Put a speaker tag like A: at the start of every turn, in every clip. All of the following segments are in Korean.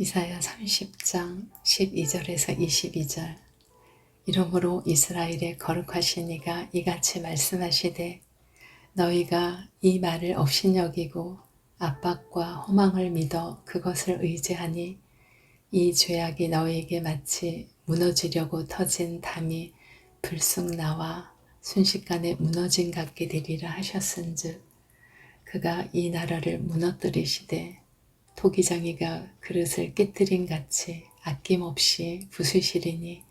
A: 이사야 30장 12절에서 22절. 이러므로 이스라엘의 거룩하신 이가 이같이 말씀하시되 너희가 이 말을 업신여기고 압박과 허망을 믿어 그것을 의지하니 이 죄악이 너희에게 마치 무너지려고 터진 담이 불쑥 나와 순식간에 무너진 같게 되리라 하셨은즉 그가 이 나라를 무너뜨리시되 토기장이가 그릇을 깨뜨린 같이 아낌없이 부수시리니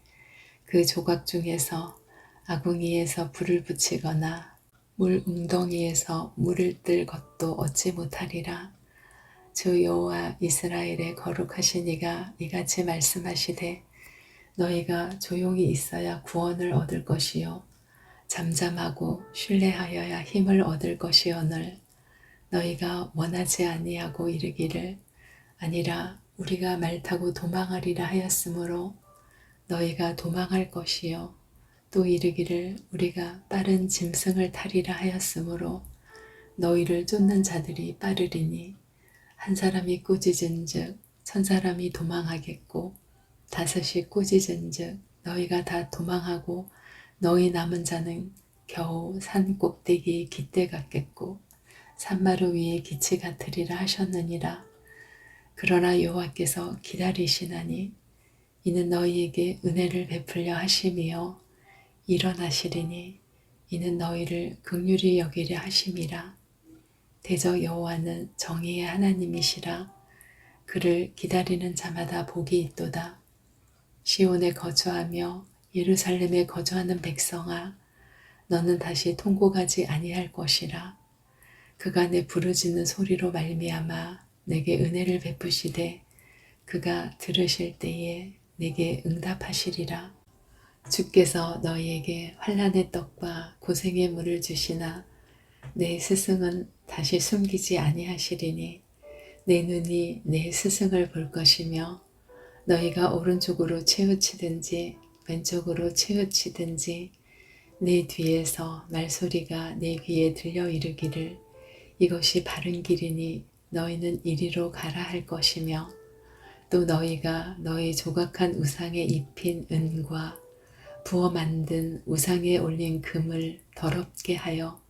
A: 그 조각 중에서 아궁이에서 불을 붙이거나 물 웅덩이에서 물을 뜰 것도 얻지 못하리라. 주 여호와 이스라엘의 거룩하신 이가 이같이 말씀하시되 너희가 조용히 있어야 구원을 얻을 것이요 잠잠하고 신뢰하여야 힘을 얻을 것이오늘 너희가 원하지 아니하고 이르기를 아니라 우리가 말 타고 도망하리라 하였으므로 너희가 도망할 것이요 또 이르기를 우리가 빠른 짐승을 타리라 하였으므로 너희를 쫓는 자들이 빠르리니 한 사람이 꾸짖은즉 천 사람이 도망하겠고 다섯이 꾸짖은즉 너희가 다 도망하고 너희 남은 자는 겨우 산 꼭대기 깃대 같겠고 산마루 위에 기치 같으리라 하셨느니라. 그러나 여호와께서 기다리시나니 이는 너희에게 은혜를 베풀려 하심이요 일어나시리니 이는 너희를 극률이 여기려 하심이라. 대저 여호와는 정의의 하나님이시라. 그를 기다리는 자마다 복이 있도다. 시온에 거주하며 예루살렘에 거주하는 백성아, 너는 다시 통곡하지 아니할 것이라. 내 부르짖는 소리로 말미암아 내게 은혜를 베푸시되 그가 들으실 때에 내게 응답하시리라. 주께서 너희에게 환란의 떡과 고생의 물을 주시나 내 스승은 다시 숨기지 아니하시리니 내 눈이 내 스승을 볼 것이며 너희가 오른쪽으로 치우치든지 왼쪽으로 치우치든지 내 뒤에서 말소리가 내 귀에 들려 이르기를 이것이 바른 길이니 너희는 이리로 가라 할 것이며 또 너희가 너희 조각한 우상에 입힌 은과 부어 만든 우상에 올린 금을 더럽게 하여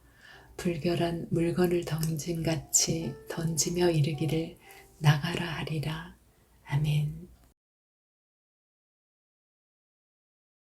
A: 불결한 물건을 던진 같이 던지며 이르기를 나가라 하리라. 아멘.